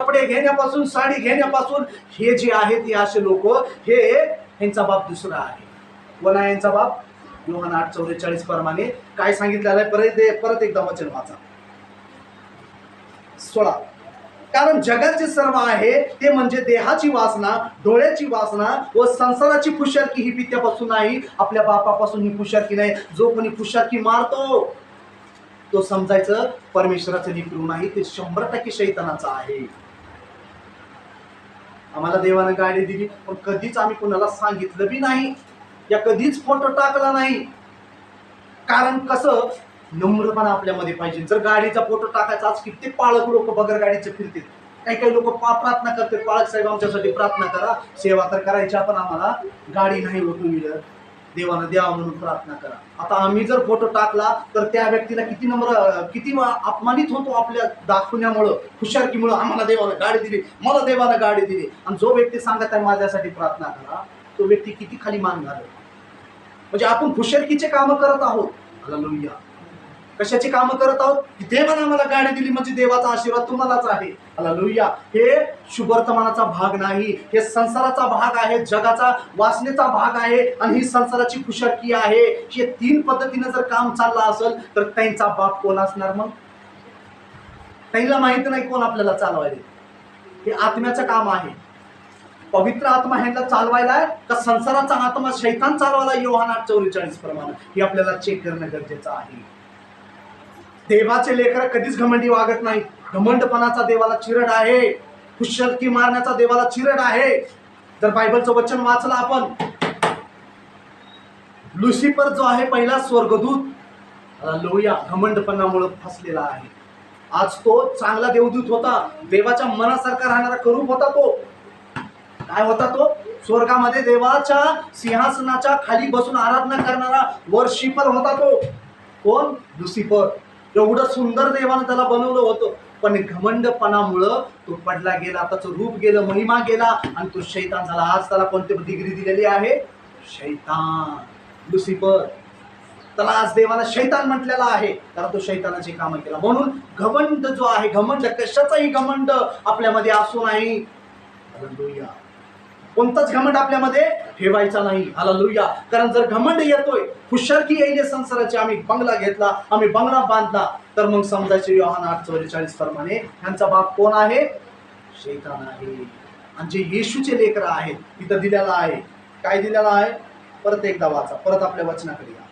कपडे घेण्यापासून साडी घेण्यापासून हे जे आहेत हे असे लोक हे यांचा बाप दुसरा आहे. कोणा यांचा बाप? योहान आठ चौवेचाळीस प्रमाणे. काय सांगितलेलं आहे? परत परत एकदा वचन वाचा. सोळा. कारण जगाचे सर्व आहे ते म्हणजे देहाची वासना डोळ्याची वासना व संसाराची पुशारकी ही पित्यापासून नाही आपल्या बापापासून ही पुशारकी नाही. जो कोणी पुशारकी मारतो तो समजायचं परमेश्वराचं लेकरू नाही ते शंभर टक्के शैतानाचा आहे. आम्हाला देवानं गाडी दिली पण कधीच आम्ही कोणाला सांगितलं बी नाही. या कधीच फोटो टाकला नाही. कारण कसं नम्रपणा आपल्यामध्ये पाहिजे. जर गाडीचा फोटो टाकायचा आज कित्येक पाळक लोक बगर गाडीचे फिरतील. काही काही लोक पा प्रार्थना करते पाळक साहेब आमच्यासाठी प्रार्थना करा. सेवा तर करायची आपण आम्हाला गाडी नाही हो मिळत देवानं द्यावा म्हणून प्रार्थना करा. आता आम्ही जर फोटो टाकला तर त्या व्यक्तीला किती नंबर किती अपमानित होतो आपल्या दाखवण्यामुळं हुशारकीमुळं आम्हाला देवानं गाडी दिली मला देवानं गाडी दिली. आणि जो व्यक्ती सांगत आहे माझ्यासाठी प्रार्थना करा तो व्यक्ती किती खाली मान घालत म्हणजे आपण हुशारकीचे कामं करत आहोत. हालेलुया. कशाची कामं करत आहोत? की देवानं आम्हाला गाडी दिली म्हणजे देवाचा आशीर्वाद तुम्हालाच आहे. हालेलुया हे शुभवर्तमानाचा भाग नाही. हे संसाराचा भाग आहे जगाचा वासनेचा भाग आहे आणि ही संसाराची खुशारकी आहे. हे तीन पद्धतीने जर काम चाललं असेल तर त्यांचा बाप कोण असणार मग? त्यांना माहीत नाही कोण आपल्याला चालवायला. हे आत्म्याचं काम आहे. पवित्र आत्मा ह्यांना चालवायला आहे का संसाराचा आत्मा शैतान चालवायला योहान आठ चौवेचाळीस प्रमाणे. हे आपल्याला चेक करणं गरजेचं आहे. देवाचे लेकर कधीच घमंडी वागत नाही. घमंडपणाचा देवाला चिरड आहे. कुशलकी मारण्याचा देवाला चिरड आहे. जर बायबलचं वचन वाचलं आपण लुसिफर जो आहे पहिला स्वर्गदूत लोहिया घमंडपणामुळे फसलेला आहे. आज तो चांगला देवदूत होता. देवाच्या मनासारखा राहणारा करूप होता तो. काय होता तो? स्वर्गामध्ये देवाच्या सिंहासनाच्या खाली बसून आराधना करणारा वर्शिपर होता तो. कोण? लुसिफर. एवढं सुंदर देवानं त्याला बनवलं होतं. पण घमंडपणामुळं तो पडला गेला त्याचं रूप गेलं महिमा गेला आणि तो शैतान झाला. आज त्याला कोणती डिग्री दिलेली आहे? शैतान. लुसिफर. त्याला आज देवाला शैतान म्हटलेला आहे. कारण तो शैतानाची कामं केला. म्हणून घमंड जो आहे घमंड कशाचाही घमंड आपल्यामध्ये असू नाही. कोणताच घमंड आपल्यामध्ये ठेवायचा नाही. हालेलुया. कारण जर घमंड येतोय हुशारकी येईल संसाराची आम्ही बंगला घेतला आम्ही बंगला बांधला तर मग समजायचे योहान आठ चौवेचाळीस प्रमाणे ह्यांचा बाप कोण आहे? शैतान आहे. आणि जे येशूचे लेकर आहेत तिथं दिलेला आहे. काय दिलेला आहे? परत एकदा वाचा. परत आपल्या वचनाकडे या.